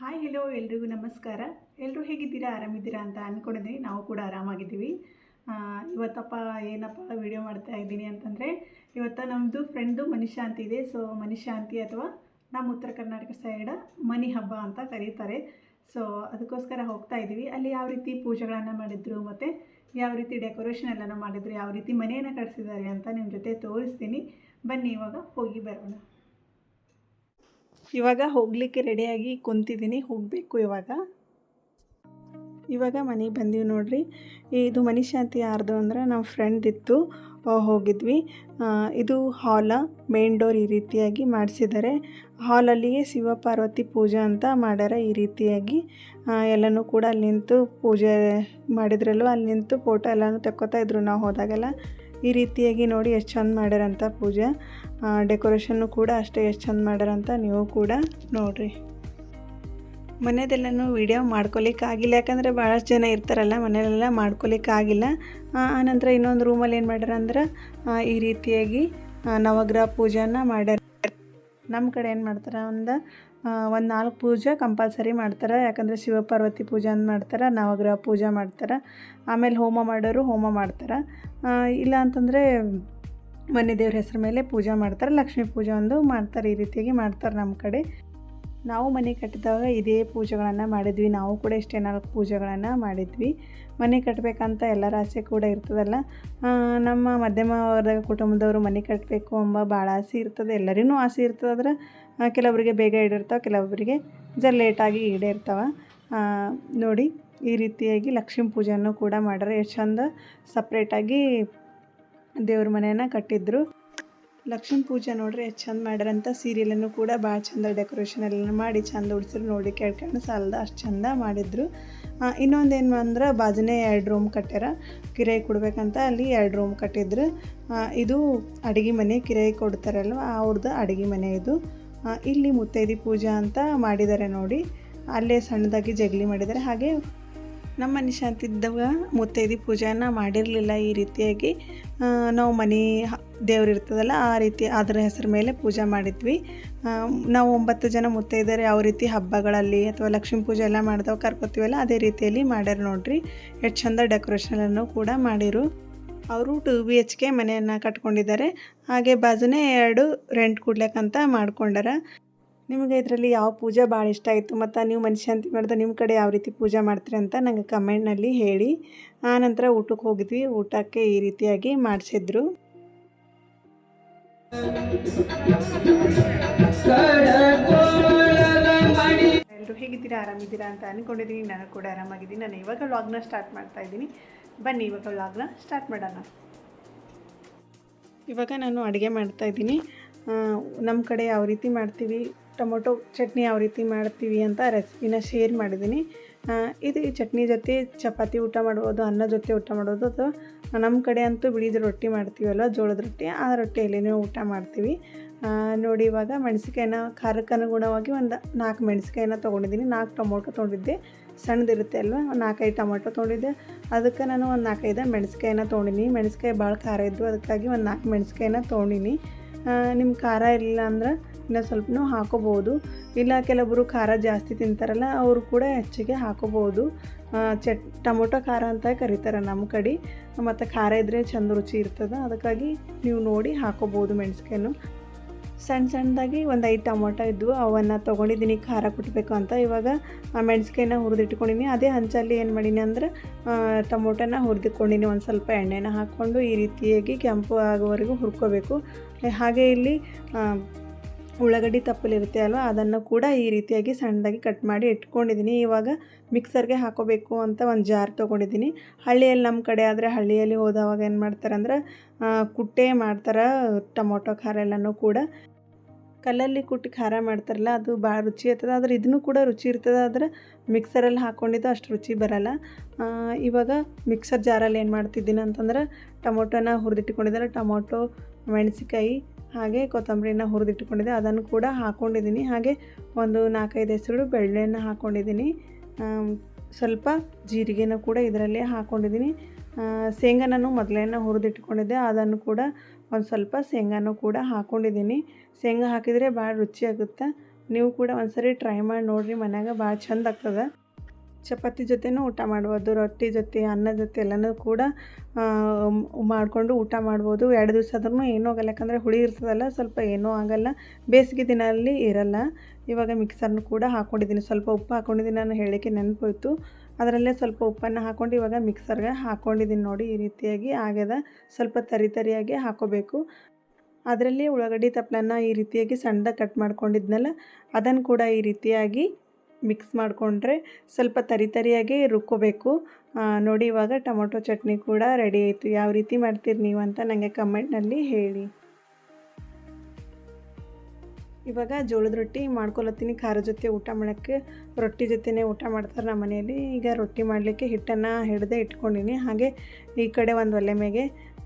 Hi hello ಎಲ್ರಿಗೂ ನಮಸ್ಕಾರ. ಎಲ್ಲರೂ ಹೇಗಿದ್ದೀರಾ? ಆರಾಮಿದ್ದೀರಾ ಅಂತ ಅಂದ್ಕೊಂಡಿದ್ದೀನಿ ನಾವು ಕೂಡ ಆರಾಮಾಗಿದ್ದೀವಿ. ಇವತ್ತಪ್ಪ ಏನಪ್ಪ ವಿಡಿಯೋ ಮಾಡ್ತಾ ಇದ್ದೀನಿ ಅಂತಂದರೆ, ಇವತ್ತು ನಮ್ಮದು ಫ್ರೆಂಡು ಮನಿಶಾಂತಿ ಇದೆ. ಸೊ ಮನಿಶಾಂತಿ ಅಥವಾ ನಮ್ಮ ಉತ್ತರ ಕರ್ನಾಟಕ ಸೈಡ ಮನಿ ಹಬ್ಬ ಅಂತ ಕರೀತಾರೆ. ಸೊ ಅದಕ್ಕೋಸ್ಕರ ಹೋಗ್ತಾ ಇದ್ದೀವಿ. ಅಲ್ಲಿ ಯಾವ ರೀತಿ ಪೂಜೆಗಳನ್ನು ಮಾಡಿದ್ರು ಮತ್ತು ಯಾವ ರೀತಿ ಡೆಕೋರೇಷನ್ ಎಲ್ಲನೂ ಮಾಡಿದ್ರು, ಯಾವ ರೀತಿ ಮನೆಯನ್ನು ಕಟ್ಸಿದ್ದಾರೆ ಅಂತ ನಿಮ್ಮ ಜೊತೆ ತೋರಿಸ್ತೀನಿ. ಬನ್ನಿ, ಇವಾಗ ಹೋಗಿ ಬರೋಣ. ಇವಾಗ ಹೋಗಲಿಕ್ಕೆ ರೆಡಿಯಾಗಿ ಕುಂತಿದ್ದೀನಿ. ಹೋಗಬೇಕು ಇವಾಗ. ಇವಾಗ ಮನೆಗೆ ಬಂದೀವಿ ನೋಡ್ರಿ. ಇದು ಮನಿಶಾಂತಿ ಯಾರ್ದು ಅಂದ್ರೆ ನಮ್ಮ ಫ್ರೆಂಡ್ ಇತ್ತು. ಹೋಗಿದ್ವಿ. ಇದು ಹಾಲ ಮೇನ್ ಡೋರ್ ಈ ರೀತಿಯಾಗಿ ಮಾಡಿಸಿದ್ದಾರೆ. ಹಾಲಲ್ಲಿಯೇ ಶಿವ ಪಾರ್ವತಿ ಪೂಜೆ ಅಂತ ಮಾಡ್ಯಾರ ಈ ರೀತಿಯಾಗಿ. ಎಲ್ಲನೂ ಕೂಡ ಅಲ್ಲಿ ನಿಂತು ಪೂಜೆ ಮಾಡಿದ್ರಲ್ವ? ಅಲ್ಲಿ ನಿಂತು ಫೋಟೋ ಎಲ್ಲನೂ ತಕ್ಕೋತಾ ಇದ್ರು. ನಾವು ಹೋದಾಗೆಲ್ಲ ಈ ರೀತಿಯಾಗಿ ನೋಡಿ ಎಷ್ಟು ಚಂದ ಮಾಡ್ಯಾರಂತ ಪೂಜೆ. ಡೆಕೋರೇಷನ್ನು ಕೂಡ ಅಷ್ಟೇ ಎಷ್ಟು ಚಂದ ಮಾಡ್ಯಾರಂತ ನೀವು ಕೂಡ ನೋಡಿರಿ. ಮನೆಯದೆಲ್ಲನೂ ವಿಡಿಯೋ ಮಾಡ್ಕೊಲಿಕ್ಕಾಗಿಲ್ಲ. ಯಾಕಂದರೆ ಭಾಳಷ್ಟು ಜನ ಇರ್ತಾರಲ್ಲ, ಮನೆಯಲ್ಲೆಲ್ಲ ಮಾಡ್ಕೊಲಿಕ್ಕಾಗಿಲ್ಲ. ಆಗಿಲ್ಲ ಆನಂತರ ಇನ್ನೊಂದು ರೂಮಲ್ಲಿ ಏನು ಮಾಡ್ಯಾರ ಅಂದ್ರೆ ಈ ರೀತಿಯಾಗಿ ನವಗ್ರಹ ಪೂಜೆಯನ್ನು ಮಾಡ್ಯಾರ. ನಮ್ಮ ಕಡೆ ಏನು ಮಾಡ್ತಾರೆ ಒಂದು ಒಂದು ನಾಲ್ಕು ಪೂಜೆ ಕಂಪಲ್ಸರಿ ಮಾಡ್ತಾರೆ. ಯಾಕಂದರೆ ಶಿವಪಾರ್ವತಿ ಪೂಜೆ ಅಂತ ಮಾಡ್ತಾರೆ, ನವಗ್ರಹ ಪೂಜೆ ಮಾಡ್ತಾರೆ. ಆಮೇಲೆ ಹೋಮ ಮಾಡೋರು ಹೋಮ ಮಾಡ್ತಾರೆ. ಇಲ್ಲ ಅಂತಂದರೆ ಮನೆ ದೇವ್ರ ಹೆಸರು ಮೇಲೆ ಪೂಜೆ ಮಾಡ್ತಾರೆ. ಲಕ್ಷ್ಮೀ ಪೂಜೆ ಒಂದು ಮಾಡ್ತಾರೆ, ಈ ರೀತಿಯಾಗಿ ಮಾಡ್ತಾರೆ ನಮ್ಮ ಕಡೆ. ನಾವು ಮನೆ ಕಟ್ಟಿದಾಗ ಇದೇ ಪೂಜೆಗಳನ್ನು ಮಾಡಿದ್ವಿ. ನಾವು ಕೂಡ ಇಷ್ಟೇ ನಾಲ್ಕು ಪೂಜೆಗಳನ್ನು ಮಾಡಿದ್ವಿ. ಮನೆ ಕಟ್ಟಬೇಕಂತ ಎಲ್ಲರ ಆಸೆ ಕೂಡ ಇರ್ತದಲ್ಲ. ನಮ್ಮ ಮಧ್ಯಮ ವರ್ಗದ ಕುಟುಂಬದವರು ಮನೆ ಕಟ್ಟಬೇಕು ಎಂಬ ಭಾಳ ಆಸೆ ಇರ್ತದೆ. ಎಲ್ಲರಿಗೂ ಆಸೆ ಇರ್ತದೆ ಆದ್ರೆ ಕೆಲವರಿಗೆ ಬೇಗ ಈಡಿರ್ತಾವೆ ಕೆಲವೊಬ್ಬರಿಗೆ ಜರ ಲೇಟಾಗಿ ಈಡೇರ್ತಾವೆ ನೋಡಿ, ಈ ರೀತಿಯಾಗಿ ಲಕ್ಷ್ಮೀ ಪೂಜೆಯನ್ನು ಕೂಡ ಮಾಡ್ಯಾರ ಎಷ್ಟು ಚಂದ ಸಪ್ರೇಟಾಗಿ ದೇವ್ರ ಮನೆಯನ್ನು ಕಟ್ಟಿದ್ರು. ಲಕ್ಷ್ಮೀ ಪೂಜೆ ನೋಡ್ರಿ ಎಷ್ಟು ಚಂದ ಮಾಡ್ಯಾರಂತ ಸೀರಿಯಲನ್ನು ಕೂಡ ಭಾಳ ಚಂದ ಡೆಕೋರೇಷನ್ ಎಲ್ಲ ಮಾಡಿ ಚಂದ ಉಡ್ಸಿರು ನೋಡಿ ಕೇಳ್ಕೊಂಡು ಸಾಲದ ಅಷ್ಟು ಚಂದ ಮಾಡಿದ್ರು. ಇನ್ನೊಂದು ಏನು ಅಂದ್ರೆ ಬಾಜುನೇ ಎರಡು ರೂಮ್ ಕಟ್ಟ್ಯಾರ. ಕಿರಾಯಿ ಕೊಡ್ಬೇಕಂತ ಅಲ್ಲಿ ಎರಡು ರೂಮ್ ಕಟ್ಟಿದ್ರು. ಇದು ಅಡುಗೆ ಮನೆ ಕಿರಾಯಿ ಕೊಡ್ತಾರಲ್ವ ಅವ್ರದ್ದು ಅಡುಗೆ ಮನೆ ಇದು. ಇಲ್ಲಿ ಮುತ್ತೈದಿ ಪೂಜೆ ಅಂತ ಮಾಡಿದ್ದಾರೆ ನೋಡಿ. ಅಲ್ಲೇ ಸಣ್ಣದಾಗಿ ಜಗಲಿ ಮಾಡಿದ್ದಾರೆ ಹಾಗೆ ನಮ್ಮ ನಿಶಾಂತಿದ್ದಾಗ ಶಾಂತಿದ್ದಾಗ ಮುತ್ತೈದಿ ಪೂಜೆಯನ್ನು ಮಾಡಿರಲಿಲ್ಲ ಈ ರೀತಿಯಾಗಿ. ನಾವು ಮನೆ ದೇವ್ರು ಇರ್ತದಲ್ಲ, ಆ ರೀತಿ ಅದರ ಹೆಸರು ಮೇಲೆ ಪೂಜೆ ಮಾಡಿದ್ವಿ. ನಾವು ಒಂಬತ್ತು ಜನ ಮುತ್ತೈದೆಯರು ಯಾವ ರೀತಿ ಹಬ್ಬಗಳಲ್ಲಿ ಅಥವಾ ಲಕ್ಷ್ಮೀ ಪೂಜೆ ಎಲ್ಲ ಮಾಡಿದವ ಕರ್ಕೋತೀವಲ್ಲ, ಅದೇ ರೀತಿಯಲ್ಲಿ ಮಾಡ್ಯಾರ ನೋಡ್ರಿ. ಎಷ್ಟು ಚಂದ ಡೆಕೋರೇಷನನ್ನು ಕೂಡ ಮಾಡಿರು. ಅವರು ಟು ಬಿ ಎಚ್ ಕೆ ಮನೆಯನ್ನು ಕಟ್ಕೊಂಡಿದ್ದಾರೆ. ಹಾಗೆ ಬಾಜುನೇ ಎರಡು ರೆಂಟ್ ಕೊಡ್ಲಕ್ಕಂತ ಮಾಡ್ಕೊಂಡಾರ. ನಿಮಗೆ ಇದರಲ್ಲಿ ಯಾವ ಪೂಜೆ ಭಾಳ ಇಷ್ಟ ಆಯಿತು? ಮತ್ತು ನೀವು ಮನುಷ್ಯಂತಿ ಮಾಡಿದ್ರೆ ನಿಮ್ಮ ಕಡೆ ಯಾವ ರೀತಿ ಪೂಜೆ ಮಾಡ್ತೀರಿ ಅಂತ ನನಗೆ ಕಮೆಂಟ್ನಲ್ಲಿ ಹೇಳಿ. ಆನಂತರ ಊಟಕ್ಕೆ ಹೋಗಿದ್ವಿ. ಊಟಕ್ಕೆ ಈ ರೀತಿಯಾಗಿ ಮಾಡಿಸಿದ್ರು. ಎಲ್ಲರೂ ಹೇಗಿದ್ದೀರಾ? ಆರಾಮಿದ್ದೀರಾ ಅಂತ ಅಂದ್ಕೊಂಡಿದ್ದೀನಿ ನಾನು ಕೂಡ ಆರಾಮಾಗಿದ್ದೀನಿ. ನಾನು ಇವಾಗ ವ್ಲಾಗ್ನ ಸ್ಟಾರ್ಟ್ ಮಾಡ್ತಾ ಇದ್ದೀನಿ. ಬನ್ನಿ, ಇವಾಗ ವ್ಲಾಗ್ನ ಸ್ಟಾರ್ಟ್ ಮಾಡೋಣ. ಇವಾಗ ನಾನು ಅಡುಗೆ ಮಾಡ್ತಾಯಿದ್ದೀನಿ ನಮ್ಮ ಕಡೆ ಯಾವ ರೀತಿ ಮಾಡ್ತೀವಿ? ಟೊಮೊಟೊ ಚಟ್ನಿ ಯಾವ ರೀತಿ ಮಾಡ್ತೀವಿ ಅಂತ ರೆಸಿಪಿನ ಶೇರ್ ಮಾಡಿದ್ದೀನಿ. ಇದು ಈ ಚಟ್ನಿ ಜೊತೆ ಚಪಾತಿ ಊಟ ಮಾಡ್ಬೋದು, ಅನ್ನ ಜೊತೆ ಊಟ ಮಾಡ್ಬೋದು ಅಥವಾ ನಮ್ಮ ಕಡೆ ಅಂತೂ ಬಿಳಿದ ರೊಟ್ಟಿ ಮಾಡ್ತೀವಲ್ಲ ಜೋಳದ ರೊಟ್ಟಿ, ಆ ರೊಟ್ಟಿಯಲ್ಲಿನೇ ಊಟ ಮಾಡ್ತೀವಿ. ನೋಡಿ ಇವಾಗ ಮೆಣಸಿಕಾಯಿನ ಖಾರಕ್ಕೆ ಅನುಗುಣವಾಗಿ ಒಂದು ನಾಲ್ಕು ಮೆಣಸಿಕಾಯಿನ ತೊಗೊಂಡಿದ್ದೀನಿ. ನಾಲ್ಕು ಟೊಮೊಟೊ ತೊಗೊಂಡಿದ್ದೆ. ಸಣ್ಣದಿರುತ್ತೆ ಅಲ್ವಾ? ನಾಲ್ಕೈದು ಟೊಮೊಟೊ ತೊಗೊಂಡಿದ್ದೆ. ಅದಕ್ಕೆ ನಾನು ಒಂದು ನಾಲ್ಕೈದು ಮೆಣಸಿಕಾಯಿನ ತೊಗೊಂಡಿನಿ. ಮೆಣಸಿಕಾಯಿ ಭಾಳ ಖಾರ ಇದ್ದು ಅದಕ್ಕಾಗಿ ಒಂದು ನಾಲ್ಕು ಮೆಣಸಿಕಾಯಿನ ತೊಗೊಂಡಿನಿ. ನಿಮ್ಮ ಖಾರ ಇರಲಿಲ್ಲ ಅಂದ್ರೆ ಇನ್ನೂ ಸ್ವಲ್ಪನೂ ಹಾಕೋಬೋದು. ಇಲ್ಲ ಕೆಲವೊಬ್ಬರು ಖಾರ ಜಾಸ್ತಿ ತಿಂತಾರಲ್ಲ, ಅವರು ಕೂಡ ಹೆಚ್ಚಿಗೆ ಹಾಕೋಬೋದು. ಚಟ್, ಟೊಮೊಟೊ ಖಾರ ಅಂತ ಕರೀತಾರೆ ನಮ್ಮ ಕಡೆ. ಮತ್ತು ಖಾರ ಇದ್ದರೆ ಚಂದ ರುಚಿ ಇರ್ತದೆ. ಅದಕ್ಕಾಗಿ ನೀವು ನೋಡಿ ಹಾಕೋಬೋದು ಮೆಣಸಿಕಾಯನ್ನು ಸಣ್ಣ ಸಣ್ಣದಾಗಿ ಒಂದು ಐದು ಟೊಮೊಟೊ ಇದ್ವು. ಅವನ್ನು ತೊಗೊಂಡಿದ್ದೀನಿ, ಖಾರ ಕುಟ್ಟಬೇಕು ಅಂತ. ಇವಾಗ, ಆ ಮೆಣಸಿಕಾಯಿನ ಹುರಿದಿಟ್ಕೊಂಡಿನಿ. ಅದೇ ಹಂಚಲ್ಲಿ ಏನು ಮಾಡೀನಿ ಅಂದ್ರೆ ಟೊಮೊಟೊನ ಹುರಿದಿಟ್ಕೊಂಡಿನಿ. ಒಂದು ಸ್ವಲ್ಪ ಎಣ್ಣೆನ ಹಾಕ್ಕೊಂಡು ಈ ರೀತಿಯಾಗಿ ಕೆಂಪು ಆಗೋವರೆಗೂ ಹುರ್ಕೋಬೇಕು. ಹಾಗೆ ಇಲ್ಲಿ ಉಳ್ಳಾಗಡ್ಡಿ ತಪ್ಪಲಿರುತ್ತೆ ಅಲ್ವ? ಅದನ್ನು ಕೂಡ ಈ ರೀತಿಯಾಗಿ ಸಣ್ಣದಾಗಿ ಕಟ್ ಮಾಡಿ ಇಟ್ಕೊಂಡಿದ್ದೀನಿ. ಇವಾಗ ಮಿಕ್ಸರ್ಗೆ ಹಾಕೋಬೇಕು ಅಂತ ಒಂದು ಜಾರ್ ತೊಗೊಂಡಿದ್ದೀನಿ. ಹಳ್ಳಿಯಲ್ಲಿ ನಮ್ಮ ಕಡೆ ಆದರೆ ಹಳ್ಳಿಯಲ್ಲಿ ಹೋದವಾಗ ಏನು ಮಾಡ್ತಾರೆ ಅಂದ್ರೆ ಕುಟ್ಟೆ ಮಾಡ್ತಾರೆ ಟೊಮೊಟೊ ಖಾರ ಎಲ್ಲನೂ ಕೂಡ. ಕಲ್ಲಲ್ಲಿ ಕುಟ್ಟಿ ಖಾರ ಮಾಡ್ತಾರಲ್ಲ, ಅದು ಭಾಳ ರುಚಿ ಇರ್ತದೆ. ಆದರೆ ಇದನ್ನು ಕೂಡ ರುಚಿ ಇರ್ತದೆ. ಆದರೆ ಮಿಕ್ಸರಲ್ಲಿ ಹಾಕ್ಕೊಂಡಿದ್ದು ಅಷ್ಟು ರುಚಿ ಬರಲ್ಲ. ಇವಾಗ ಮಿಕ್ಸರ್ ಜಾರಲ್ಲಿ ಏನು ಮಾಡ್ತಿದ್ದೀನಿ ಅಂತಂದ್ರೆ, ಟೊಮೊಟೊನ ಹುರಿದಿಟ್ಕೊಂಡಿದ್ದಾರೆ. ಟೊಮೊಟೊ ಮೆಣಸಿಕಾಯಿ ಹಾಗೆ ಕೊತ್ತಂಬರಿನ ಹುರಿದಿಟ್ಕೊಂಡಿದ್ದೆ ಅದನ್ನು ಕೂಡ ಹಾಕ್ಕೊಂಡಿದ್ದೀನಿ ಹಾಗೆ ಒಂದು ನಾಲ್ಕೈದು ಹೆಸರು ಬೆಳ್ಳೆಯನ್ನು ಹಾಕ್ಕೊಂಡಿದ್ದೀನಿ ಸ್ವಲ್ಪ ಜೀರಿಗೆನ ಕೂಡ ಇದರಲ್ಲೇ ಹಾಕ್ಕೊಂಡಿದ್ದೀನಿ ಶೇಂಗಾನೂ ಮೊದಲೇನ ಹುರಿದಿಟ್ಕೊಂಡಿದ್ದೆ ಅದನ್ನು ಕೂಡ ಒಂದು ಸ್ವಲ್ಪ ಶೇಂಗಾನು ಕೂಡ ಹಾಕ್ಕೊಂಡಿದ್ದೀನಿ ಶೇಂಗಾ ಹಾಕಿದರೆ ಭಾಳ ರುಚಿಯಾಗುತ್ತೆ. ನೀವು ಕೂಡ ಒಂದ್ಸರಿ ಟ್ರೈ ಮಾಡಿ ನೋಡಿರಿ. ಮನ್ಯಾಗ ಭಾಳ ಚಂದ ಆಗ್ತದೆ. ಚಪಾತಿ ಜೊತೆನೂ ಊಟ ಮಾಡ್ಬೋದು, ರೊಟ್ಟಿ ಜೊತೆ, ಅನ್ನ ಜೊತೆ ಎಲ್ಲನೂ ಕೂಡ ಮಾಡಿಕೊಂಡು ಊಟ ಮಾಡ್ಬೋದು. ಎರಡು ದಿವಸ ಆದ್ರೂ ಏನೂ ಆಗಲ್ಲ, ಯಾಕಂದರೆ ಹುಳಿ ಇರ್ತದಲ್ಲ, ಸ್ವಲ್ಪ ಏನೂ ಆಗಲ್ಲ. ಬೇಸಿಗೆ ದಿನದಲ್ಲಿ ಇರಲ್ಲ. ಇವಾಗ ಮಿಕ್ಸರ್ನು ಕೂಡ ಹಾಕ್ಕೊಂಡಿದ್ದೀನಿ ಸ್ವಲ್ಪ ಉಪ್ಪು ಹಾಕ್ಕೊಂಡಿದ್ದೀನಿ ನಾನು ಹೇಳಿಕೆ ನೆನಪೋಯ್ತು. ಅದರಲ್ಲೇ ಸ್ವಲ್ಪ ಉಪ್ಪನ್ನು ಹಾಕ್ಕೊಂಡು ಇವಾಗ ಮಿಕ್ಸರ್ಗೆ ಹಾಕ್ಕೊಂಡಿದ್ದೀನಿ ನೋಡಿ, ಈ ರೀತಿಯಾಗಿ ಆಗ್ಯದ. ಸ್ವಲ್ಪ ತರಿ ತರಿಯಾಗಿ ಹಾಕೋಬೇಕು. ಅದರಲ್ಲಿ ಉಳ್ಳಾಗಡ್ಡಿ ತಪ್ಪಲನ್ನ ಈ ರೀತಿಯಾಗಿ ಸಣ್ಣದಾಗಿ ಕಟ್ ಮಾಡ್ಕೊಂಡಿದ್ನಲ್ಲ, ಅದನ್ನು ಕೂಡ ಈ ರೀತಿಯಾಗಿ ಮಿಕ್ಸ್ ಮಾಡಿಕೊಂಡ್ರೆ ಸ್ವಲ್ಪ ತರಿ ತರಿಯಾಗಿ ರುಬ್ಕೋಬೇಕು. ನೋಡಿ ಇವಾಗ ಟೊಮೊಟೊ ಚಟ್ನಿ ಕೂಡ ರೆಡಿ ಆಯಿತು. ಯಾವ ರೀತಿ ಮಾಡ್ತೀರಿ ನೀವು ಅಂತ ನನಗೆ ಕಮೆಂಟ್ನಲ್ಲಿ ಹೇಳಿ. ಇವಾಗ ಜೋಳದ ರೊಟ್ಟಿ ಮಾಡ್ಕೊಳತ್ತೀನಿ ಖಾರ ಜೊತೆ ಊಟ ಮಾಡೋಕ್ಕೆ ರೊಟ್ಟಿ ಜೊತೆನೇ ಊಟ ಮಾಡ್ತಾರೆ ನಮ್ಮ ಮನೆಯಲ್ಲಿ. ಈಗ ರೊಟ್ಟಿ ಮಾಡಲಿಕ್ಕೆ ಹಿಟ್ಟನ್ನು ಹಿಡ್ದೆ ಇಟ್ಕೊಂಡಿನಿ. ಹಾಗೆ ಈ ಕಡೆ ಒಂದು ಒಲೆ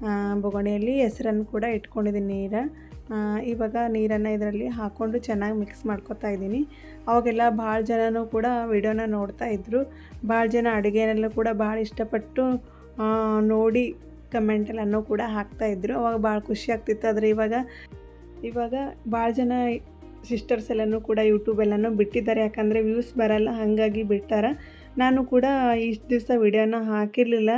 ಆ, ಬೊಗಣೆಯಲ್ಲಿ ಹೆಸರನ್ನು ಕೂಡ ಇಟ್ಕೊಂಡಿದ್ದೀನಿ ನೀರು ಇವಾಗ ನೀರನ್ನು ಇದರಲ್ಲಿ ಹಾಕ್ಕೊಂಡು ಚೆನ್ನಾಗಿ ಮಿಕ್ಸ್ ಮಾಡ್ಕೊತಾ ಇದ್ದೀನಿ. ಅವಾಗೆಲ್ಲ ಭಾಳ ಜನನೂ ಕೂಡ ವಿಡಿಯೋನ ನೋಡ್ತಾ ಇದ್ದರು ಭಾಳ ಜನ ಅಡುಗೆನೆಲ್ಲ ಕೂಡ ಭಾಳ ಇಷ್ಟಪಟ್ಟು ನೋಡಿ ಕಮೆಂಟೆಲ್ಲನೂ ಕೂಡ ಹಾಕ್ತಾಯಿದ್ರು ಅವಾಗ ಭಾಳ ಖುಷಿ ಆಗ್ತಿತ್ತು. ಆದರೆ ಇವಾಗ ಇವಾಗ ಭಾಳ ಜನ ಸಿಸ್ಟರ್ಸ್ ಎಲ್ಲನೂ ಕೂಡ ಯೂಟ್ಯೂಬೆಲ್ಲನೂ ಬಿಟ್ಟಿದ್ದಾರೆ. ಯಾಕಂದರೆ ವ್ಯೂಸ್ ಬರಲ್ಲ, ಹಾಗಾಗಿ ಬಿಟ್ಟಾರ ನಾನು ಕೂಡ ಇಷ್ಟು ದಿವಸ ವಿಡಿಯೋನ ಹಾಕಿರಲಿಲ್ಲ.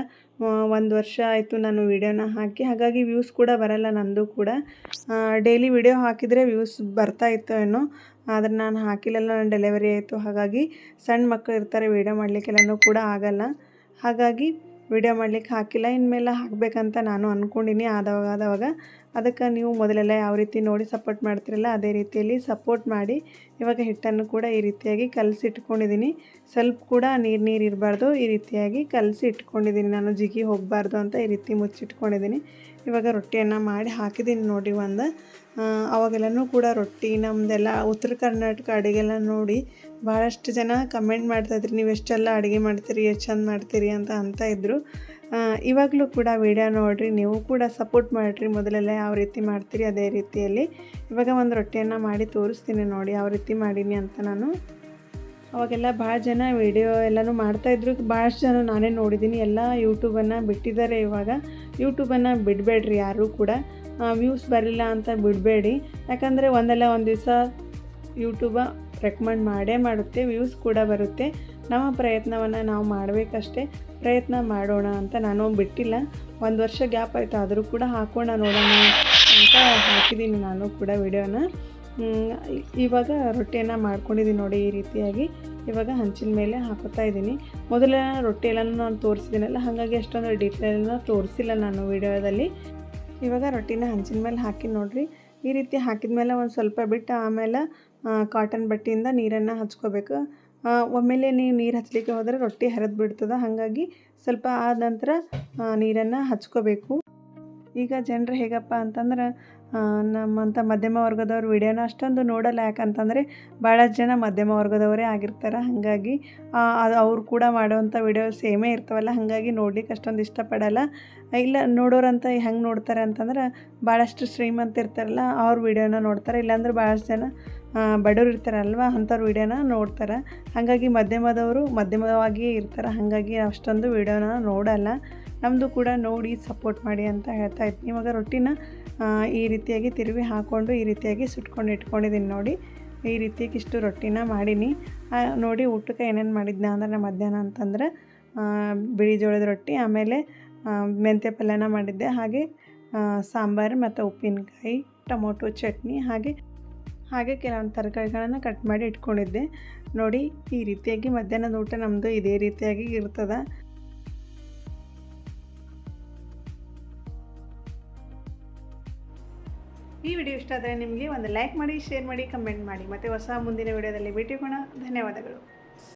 ಒಂದು ವರ್ಷ ಆಯಿತು ನಾನು ವಿಡಿಯೋನ ಹಾಕಿ. ಹಾಗಾಗಿ ವ್ಯೂಸ್ ಕೂಡ ಬರಲ್ಲ ನಂದು ಕೂಡ. ಡೈಲಿ ವಿಡಿಯೋ ಹಾಕಿದರೆ ವ್ಯೂಸ್ ಬರ್ತಾ ಇತ್ತು ಏನೋ, ಆದರೆ ನಾನು ಹಾಕಿಲ್ಲಲ್ಲ ನನ್ನ ಡೆಲಿವರಿ ಆಯಿತು. ಹಾಗಾಗಿ ಸಣ್ಣ ಮಕ್ಕಳು ಇರ್ತಾರೆ ವಿಡಿಯೋ ಮಾಡಲಿಕ್ಕೆಲ್ಲನೂ ಕೂಡ ಆಗಲ್ಲ. ಹಾಗಾಗಿ ವಿಡಿಯೋ ಮಾಡಲಿಕ್ಕೆ ಹಾಕಿಲ್ಲ. ಇನ್ಮೇಲೆ ಹಾಕಬೇಕಂತ ನಾನು ಅಂದ್ಕೊಂಡಿನಿ ಆದವಾಗ ಆದವಾಗ ಅದಕ್ಕೆ ನೀವು ಮೊದಲೆಲ್ಲ ಯಾವ ರೀತಿ ನೋಡಿ ಸಪೋರ್ಟ್ ಮಾಡ್ತಿರಲ್ಲ, ಅದೇ ರೀತಿಯಲ್ಲಿ ಸಪೋರ್ಟ್ ಮಾಡಿ. ಇವಾಗ ಹಿಟ್ಟನ್ನು ಕೂಡ ಈ ರೀತಿಯಾಗಿ ಕಲಸಿ ಇಟ್ಕೊಂಡಿದ್ದೀನಿ ಸ್ವಲ್ಪ ಕೂಡ ನೀರು ನೀರು ಇರಬಾರ್ದು. ಈ ರೀತಿಯಾಗಿ ಕಲಸಿ ಇಟ್ಕೊಂಡಿದ್ದೀನಿ ನಾನು ಜಿಗಿ ಹೋಗಬಾರ್ದು ಅಂತ ಈ ರೀತಿ ಮುಚ್ಚಿಟ್ಕೊಂಡಿದ್ದೀನಿ ಇವಾಗ ರೊಟ್ಟಿಯನ್ನು ಮಾಡಿ ಹಾಕಿದ್ದೀನಿ ನೋಡಿ ಒಂದು. ಅವಾಗೆಲ್ಲನೂ ಕೂಡ ರೊಟ್ಟಿ ನಮ್ಮದೆಲ್ಲ ಉತ್ತರ ಕರ್ನಾಟಕ ಅಡುಗೆಲ್ಲ ನೋಡಿ ಭಾಳಷ್ಟು ಜನ ಕಮೆಂಟ್ ಮಾಡ್ತಾಯಿದ್ರಿ ನೀವು ಎಷ್ಟೆಲ್ಲ ಅಡುಗೆ ಮಾಡ್ತೀರಿ, ಎಷ್ಟು ಚಂದ ಮಾಡ್ತೀರಿ ಅಂತ ಅಂತ ಇದ್ದರು ಇವಾಗಲೂ ಕೂಡ ವಿಡಿಯೋ ನೋಡಿರಿ, ನೀವು ಕೂಡ ಸಪೋರ್ಟ್ ಮಾಡಿರಿ, ಮೊದಲೆಲ್ಲ ಯಾವ ರೀತಿ ಮಾಡ್ತೀರಿ ಅದೇ ರೀತಿಯಲ್ಲಿ. ಇವಾಗ ಒಂದು ರೊಟ್ಟಿಯನ್ನು ಮಾಡಿ ತೋರಿಸ್ತೀನಿ ನೋಡಿ, ಯಾವ ರೀತಿ ಮಾಡೀನಿ ಅಂತ ನಾನು. ಅವಾಗೆಲ್ಲ ಭಾಳ ಜನ ವಿಡಿಯೋ ಎಲ್ಲನೂ ಮಾಡ್ತಾಯಿದ್ರು ಭಾಳಷ್ಟು ಜನ ನಾನೇ ನೋಡಿದ್ದೀನಿ ಎಲ್ಲ ಯೂಟ್ಯೂಬನ್ನು ಬಿಟ್ಟಿದ್ದಾರೆ ಇವಾಗ. ಯೂಟ್ಯೂಬನ್ನು ಬಿಡಬೇಡ್ರಿ ಯಾರೂ ಕೂಡ. ವ್ಯೂಸ್ ಬರಲಿಲ್ಲ ಅಂತ ಬಿಡಬೇಡಿ. ಯಾಕಂದರೆ ಒಂದಲ್ಲ ಒಂದು ದಿವಸ ಯೂಟ್ಯೂಬ ರೆಕಮೆಂಡ್ ಮಾಡೇ ಮಾಡುತ್ತೆ. ವ್ಯೂಸ್ ಕೂಡ ಬರುತ್ತೆ. ನಮ್ಮ ಪ್ರಯತ್ನವನ್ನು ನಾವು ಮಾಡಬೇಕಷ್ಟೇ. ಪ್ರಯತ್ನ ಮಾಡೋಣ ಅಂತ ನಾನು ಬಿಟ್ಟಿಲ್ಲ. ಒಂದು ವರ್ಷ ಗ್ಯಾಪ್ ಆಯಿತು. ಆದರೂ ಕೂಡ ಹಾಕೋಣ ನೋಡೋಣ ಅಂತ ಹಾಕಿದ್ದೀನಿ ನಾನು ಕೂಡ ವಿಡಿಯೋನ ಇವಾಗ ರೊಟ್ಟಿಯನ್ನು ಮಾಡ್ಕೊಂಡಿದ್ದೀನಿ ನೋಡಿ ಈ ರೀತಿಯಾಗಿ. ಇವಾಗ ಹಂಚಿನ ಮೇಲೆ ಹಾಕೋತಾ ಇದ್ದೀನಿ ಮೊದಲ ರೊಟ್ಟಿ ಎಲ್ಲ ನಾನು ತೋರಿಸಿದ್ದೀನಲ್ಲ ಹಾಗಾಗಿ ಅಷ್ಟೊಂದು ಡೀಟೇಲ್ನ ತೋರಿಸಿಲ್ಲ ನಾನು ವಿಡಿಯೋದಲ್ಲಿ. ಇವಾಗ ರೊಟ್ಟಿನ ಹಂಚಿನ ಮೇಲೆ ಹಾಕಿ ನೋಡಿರಿ. ಈ ರೀತಿ ಹಾಕಿದ ಮೇಲೆ ಒಂದು ಸ್ವಲ್ಪ ಬಿಟ್ಟು ಆಮೇಲೆ ಕಾಟನ್ ಬಟ್ಟೆಯಿಂದ ನೀರನ್ನು ಹಚ್ಕೋಬೇಕು. ಒಮ್ಮೆಲೆ ನೀವು ನೀರು ಹಚ್ಚಲಿಕ್ಕೆ ಹೋದರೆ ರೊಟ್ಟಿ ಹರಿದು ಬಿಡ್ತದೆ, ಹಾಗಾಗಿ ಸ್ವಲ್ಪ ಆದ ನಂತರ ನೀರನ್ನು ಹಚ್ಕೋಬೇಕು. ಈಗ ಜನರು ಹೇಗಪ್ಪ ಅಂತಂದ್ರೆ ನಮ್ಮಂಥ ಮಧ್ಯಮ ವರ್ಗದವ್ರು ವಿಡಿಯೋನ ಅಷ್ಟೊಂದು ನೋಡಲ್ಲ. ಯಾಕಂತಂದರೆ ಭಾಳಷ್ಟು ಜನ ಮಧ್ಯಮ ವರ್ಗದವರೇ ಆಗಿರ್ತಾರೆ. ಹಾಗಾಗಿ ಅದು ಅವ್ರು ಕೂಡ ಮಾಡೋವಂಥ ವಿಡಿಯೋ ಸೇಮೇ ಇರ್ತವಲ್ಲ. ಹಾಗಾಗಿ ನೋಡ್ಲಿಕ್ಕೆ ಅಷ್ಟೊಂದು ಇಷ್ಟಪಡಲ್ಲ. ಇಲ್ಲ, ನೋಡೋರಂತ ಹೆಂಗೆ ನೋಡ್ತಾರೆ ಅಂತಂದ್ರೆ ಭಾಳಷ್ಟು ಶ್ರೀಮಂತ ಇರ್ತಾರಲ್ಲ, ಅವ್ರ ವಿಡಿಯೋನ ನೋಡ್ತಾರೆ. ಇಲ್ಲಾಂದ್ರೆ ಭಾಳಷ್ಟು ಜನ ಬಡವ್ರು ಇರ್ತಾರಲ್ವ ಅಂಥವ್ರ ವಿಡಿಯೋನ ನೋಡ್ತಾರೆ. ಹಾಗಾಗಿ ಮಧ್ಯಮದವರು ಮಧ್ಯಮವಾಗಿಯೇ ಇರ್ತಾರೆ. ಹಾಗಾಗಿ ಅಷ್ಟೊಂದು ವಿಡಿಯೋನ ನೋಡಲ್ಲ. ನಮ್ಮದು ಕೂಡ ನೋಡಿ, ಸಪೋರ್ಟ್ ಮಾಡಿ ಅಂತ ಹೇಳ್ತಾ ಇದ್ದೀನಿ ಇವಾಗ ರೊಟ್ಟಿನ ಈ ರೀತಿಯಾಗಿ ತಿರುವಿ ಹಾಕ್ಕೊಂಡು ಈ ರೀತಿಯಾಗಿ ಸುಟ್ಕೊಂಡು ಇಟ್ಕೊಂಡಿದ್ದೀನಿ ನೋಡಿ. ಈ ರೀತಿಯಾಗಿ ಇಷ್ಟು ರೊಟ್ಟಿನ ಮಾಡೀನಿ. ನೋಡಿ ಊಟಕ್ಕೆ ಏನೇನು ಮಾಡಿದ್ನ ಅಂದ್ರೆ ಮಧ್ಯಾಹ್ನ ಅಂತಂದ್ರೆ ಬಿಳಿ ಜೋಳದ ರೊಟ್ಟಿ, ಆಮೇಲೆ ಮೆಂತ್ಯ ಪಲ್ಯನ ಮಾಡಿದ್ದೆ. ಹಾಗೆ ಸಾಂಬಾರು ಮತ್ತು ಉಪ್ಪಿನಕಾಯಿ, ಟೊಮೊಟೊ ಚಟ್ನಿ, ಹಾಗೆ ಹಾಗೆ ಕೆಲವೊಂದು ತರಕಾರಿಗಳನ್ನು ಕಟ್ ಮಾಡಿ ಇಟ್ಕೊಂಡಿದ್ದೆ. ನೋಡಿ ಈ ರೀತಿಯಾಗಿ ಮಧ್ಯಾಹ್ನದ ಊಟ ನಮ್ಮದು ಇದೇ ರೀತಿಯಾಗಿ ಇರ್ತದೆ. ಈ ವಿಡಿಯೋ ಇಷ್ಟ ಆದರೆ ನಿಮಗೆ ಒಂದು ಲೈಕ್ ಮಾಡಿ ಶೇರ್ ಮಾಡಿ ಕಮೆಂಟ್ ಮಾಡಿ. ಮತ್ತು ಹೊಸ ಮುಂದಿನ ವಿಡಿಯೋದಲ್ಲಿ ಭೇಟಿ ಧನ್ಯವಾದಗಳು.